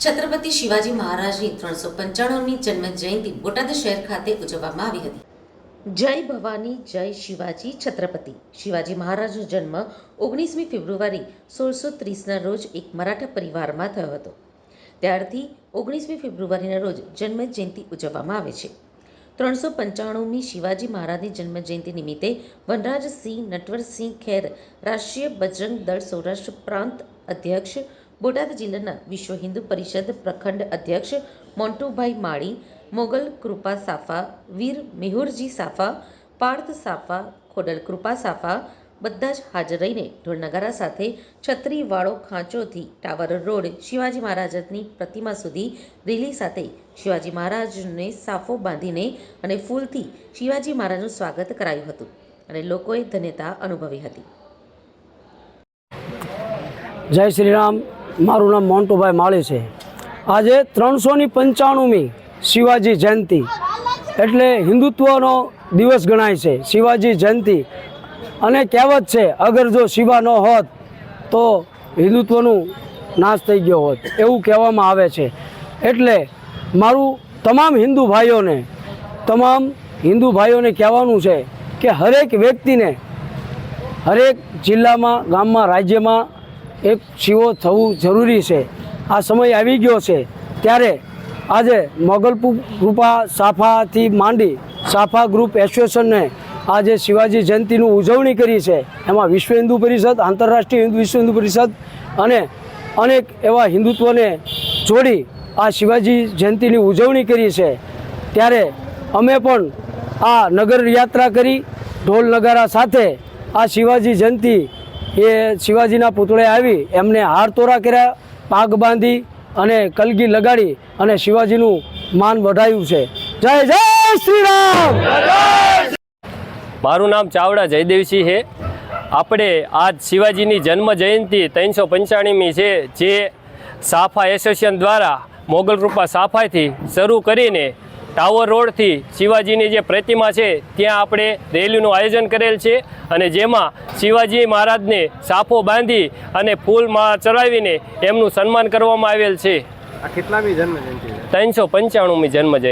છત્રપતિ શિવાજી મહારાજની ત્રણસો પંચાણુંમી જન્મ જયંતિ બોટાદ શહેર ખાતે ઉજવવામાં આવી હતી. જય ભવાની, જય શિવાજી, છત્રપતિ. શિવાજી મહારાજનો જન્મ ઓગણીસમી ફેબ્રુઆરી સોળસો ત્રીસના રોજ એક મરાઠા પરિવારમાં થયો હતો. ત્યારથી ઓગણીસમી ફેબ્રુઆરીના રોજ જન્મ જયંતિ ઉજવવામાં આવે છે. ત્રણસો પંચાણુંમી શિવાજી મહારાજની જન્મ જયંતિ નિમિત્તે વનરાજસિંહ નટવરસિંહ ખેર, રાષ્ટ્રીય બજરંગ દળ સૌરાષ્ટ્ર પ્રાંત અધ્યક્ષ બોટાદ જિલ્લાના વિશ્વ હિન્દુ પરિષદ પ્રખંડ અધ્યક્ષ મોન્ટુભાઈ માળી, મોગલ કૃપા સાફા, વીર મેહુરજી સાફા, પાર્થ સાફા, ખોડલ કૃપા સાફા બધા જ હાજર રહીને ઢોલનગારા સાથે છત્રીવાળો ખાંચોથી ટાવર રોડ શિવાજી મહારાજની પ્રતિમા સુધી રેલી સાથે શિવાજી મહારાજને સાફો બાંધીને અને ફૂલથી શિવાજી મહારાજનું સ્વાગત કરાયું હતું અને લોકોએ ધન્યતા અનુભવી હતી. જય શ્રી રામ. મારું નામ મોન્ટુભાઈ માળી છે. આજે ત્રણસોની પંચાણુંમી શિવાજી જયંતિ. એટલે હિન્દુત્વનો દિવસ ગણાય છે, શિવાજી જયંતિ. અને કહેવત છે, અગર જો શિવા ન હોત, તો હિન્દુત્વનું નાશ થઈ ગયો હોત. એવું કહેવામાં આવે છે. એટલે મારું તમામ હિન્દુ ભાઈઓને, તમામ હિન્દુ ભાઈઓને કહેવાનું છે કે હરેક વ્યક્તિને, હરેક જિલ્લામાં, ગામમાં, રાજ્યમાં એક શિવો થવું જરૂરી છે. આ સમય આવી ગયો છે. ત્યારે આજે મોગલ કૃપા સાફાથી માંડી સાફા ગ્રુપ એસોસિએશનને આજે શિવાજી જયંતિનું ઉજવણી કરી છે. એમાં વિશ્વ હિન્દુ પરિષદ, આંતરરાષ્ટ્રીય હિન્દુ વિશ્વ હિન્દુ પરિષદ અને અનેક એવા હિન્દુત્વને જોડી આ શિવાજી જયંતિની ઉજવણી કરી છે. ત્યારે અમે પણ આ નગર યાત્રા કરી. ઢોલ નગારા સાથે આ શિવાજી જયંતિ એ શિવાજીના પુતળે આવી એમને હાર તોરા કર્યા, પાગ બાંધી અને કલગી લગાડી અને શિવાજીનું માન વધાયું છે. જય જય શ્રી રામ મારું નામ ચાવડા જયદેવસિંહ છે. આપણે આજ શિવાજીની જન્મ જયંતિ ત્રણસો પંચાણીમી છે, જે સાફા એસોસિએશન દ્વારા મોગલ કૃપા સાફાથી શરૂ કરીને ટાવર રોડથી શિવાજીની જે પ્રતિમા છે ત્યાં આપણે રેલીનું આયોજન કરેલ છે અને જેમાં શિવાજી મહારાજને સાફો બાંધી અને ફૂલમાં ચડાવીને એમનું સન્માન કરવામાં આવેલ છે. આ કેટલામી જન્મ ત્રણસો પંચાણુંમી જન્મ જયંતિ